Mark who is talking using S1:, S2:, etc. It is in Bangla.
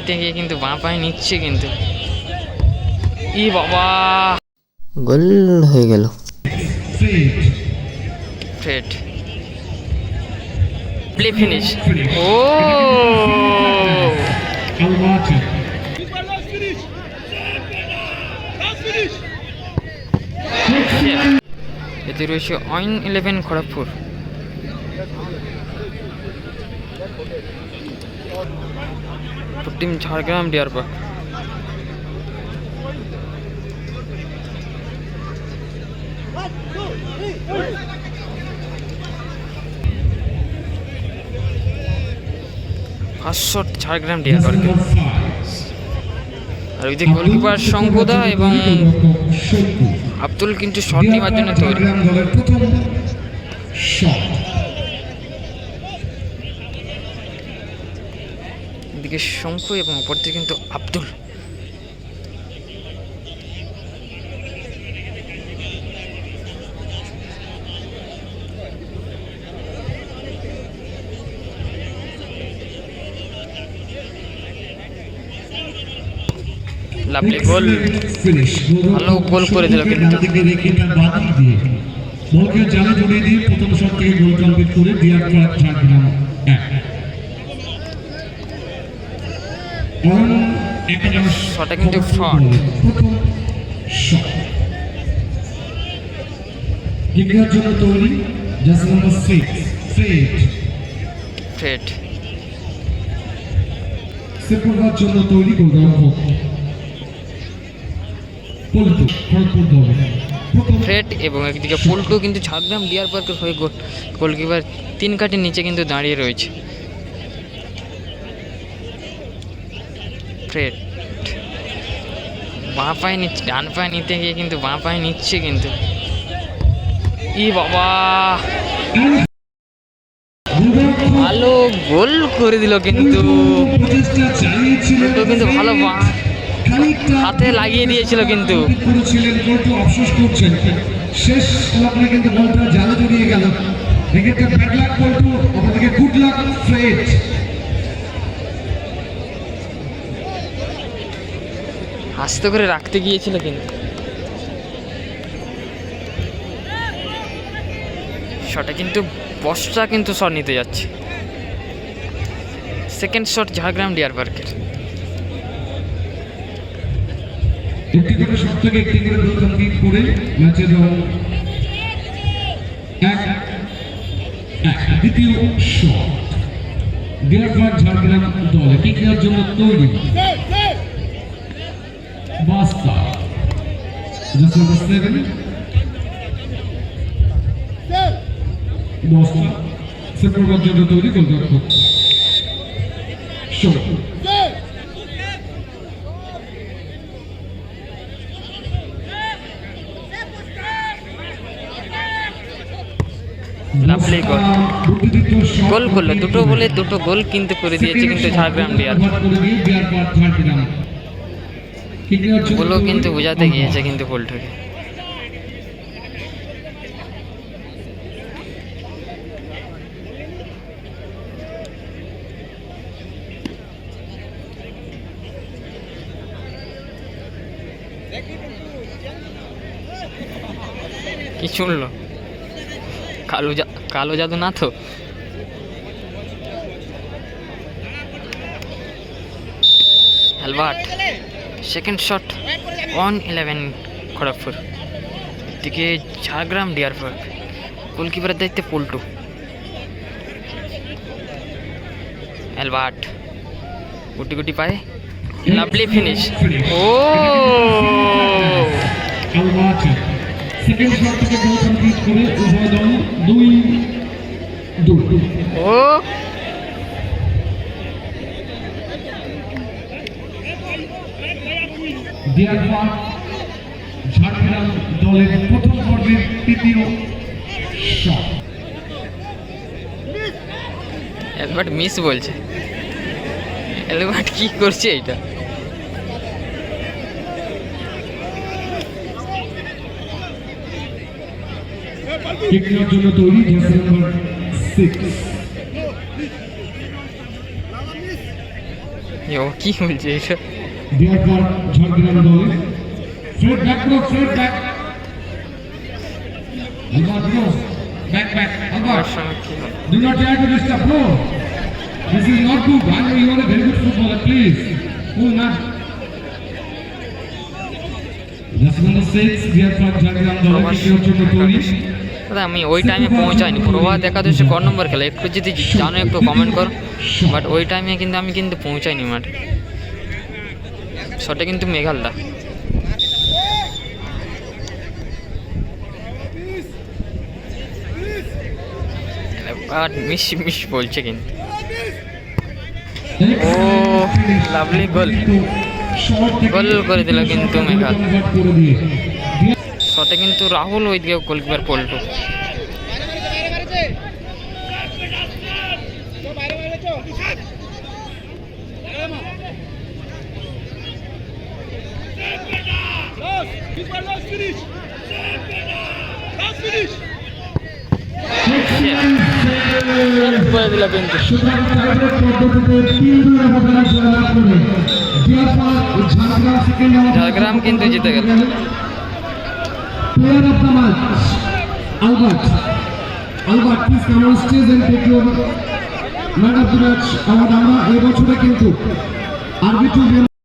S1: নিতে গিয়ে কিন্তু বাঁ পায়ে নিচ্ছে কিন্তু। ই বাবা।
S2: গোল হয়ে গেল।
S1: ফ্রেড। Play finish. ও। এতে রয়েছে one eleven Kharagpur. Team Jhargram deer park shot Jhargram deer পার্কে আর ওই যে গোলকিপার শঙ্কুদা এবং আব্দুল কিন্তু শট নেওয়ার জন্য তৈরি। এদিকে শঙ্কু এবং উপর থেকে কিন্তু আব্দুল। লাভলি গোল। ভালো গোল করে দিল কিন্তু।
S3: দিকে রেখে তার বাদিক দিয়ে বলকে জালে জড়িয়ে দিয়ে প্রথম শট থেকে গোল কমপ্লিট করে ডিয়ার পার্ক ঝাড়গ্রাম এক অন একাদশ
S1: শটটা কিন্তু
S3: শট কিকার জন্য তৈরি jersey number six Fred
S1: Fred
S3: September জন্য তৈরি গোলরক্ষক পল্টু খড়গপুর দল প্রথম
S1: ফ্রেড এবং একদিকে পল্টু কিন্তু ঝাড়গ্রাম ডিয়ার পার্কের হয়ে গোলকিপার তিন কাঠের নিচে কিন্তু দাঁড়িয়ে রয়েছে। ফ্রেড বাঁ পায়ে নিচ্ছে, ডান পায়ে নিতে গিয়ে কিন্তু বাঁ পায়ে নিচ্ছে কিন্তু। ই বাবা! ভালো গোল করে দিল কিন্তু। কিন্তু ভালো হাতে লাগিয়ে দিয়েছিল কিন্তু।
S3: শেষ কিন্তু
S1: আস্তে করে রাখতে গিয়েছিল কিন্তু। শটে কিন্তু বসটা কিন্তু শট নিতে যাচ্ছে। সেকেন্ড শট ঝাড়গ্রাম ডিয়ার পার্কের
S3: দ্বিতীয় শট ডিয়ার পার্ক ঝাড়গ্রাম দল এটি খেলার জন্য তৈরি? বাস্তা জাস্ট নাম্বার সেভেন বাস্তা সেপ্টেম্বর জন্য তৈরি গোলরক্ষক
S1: লাভলি গোল গোল করল দুটো বলে দুটো গোল কিন্তু করে দিয়েছে কিন্তু ঝাড়গ্রাম ডিয়ার গোলও কিন্তু বোঝাতে গিয়েছে কিন্তু পোল্টুকে কি শুনলো? কালো কালো জাদু না তো? Albert second shot one eleven Kharagpur দিকে ঝাড়গ্রাম ডিয়ার পার্ক। গোলকিপারের দায়িত্বে পল্টু। অ্যালবার্ট। গুটি গুটি পায়ে। লাভলি ফিনিশ ও!
S3: সেকেন্ড শট থেকে গোল কমপ্লিট করে উভয় দল দুই দুই
S1: ও
S3: পার্ক ঝাড়গ্রাম দলের প্রথম পর্বের তৃতীয় শট
S1: অ্যালবার্ট মিস বলছে। অ্যালবার্ট কি করছে এটা
S3: কিক জন্য তৈরি জার্সি নাম্বার সিক্স
S1: কি বলছে এটা
S3: ফর ঝাড়গ্রাম দল Fred back bro Fred back back back
S1: ওর
S3: আলবার্ট
S1: সঙ্গে কি হলো?
S3: Do not try to disturb, bro. This is not good. I know you are a very good footballer. Please. Cool, man. Just number six, dear from Jagran Dole, keep your
S1: দাদা আমি ওই টাইমে পৌঁছাইনি প্রভা দেখা তো ক নম্বর খেলা একটু যদি জানো একটু কমেন্ট করো বাট ওই টাইমে কিন্তু আমি কিন্তু পৌঁছাইনি মাঠে শটে কিন্তু মেঘালদা। আর মিস মিস বলছে কিন্তু। ও, লাভলি গোল। গোল করে দিল কিন্তু মেঘাল। শটে কিন্তু রাহুল ওইদিকে গোলকিপার পল্টু। করে দিল কিন্তু ঝাড়গ্রাম কিন্তু জিতে গেল
S3: player of the match, Albert. Albert, please come on stage and take your man of the match award আমরা এই বছরে কিন্তু আরবি টু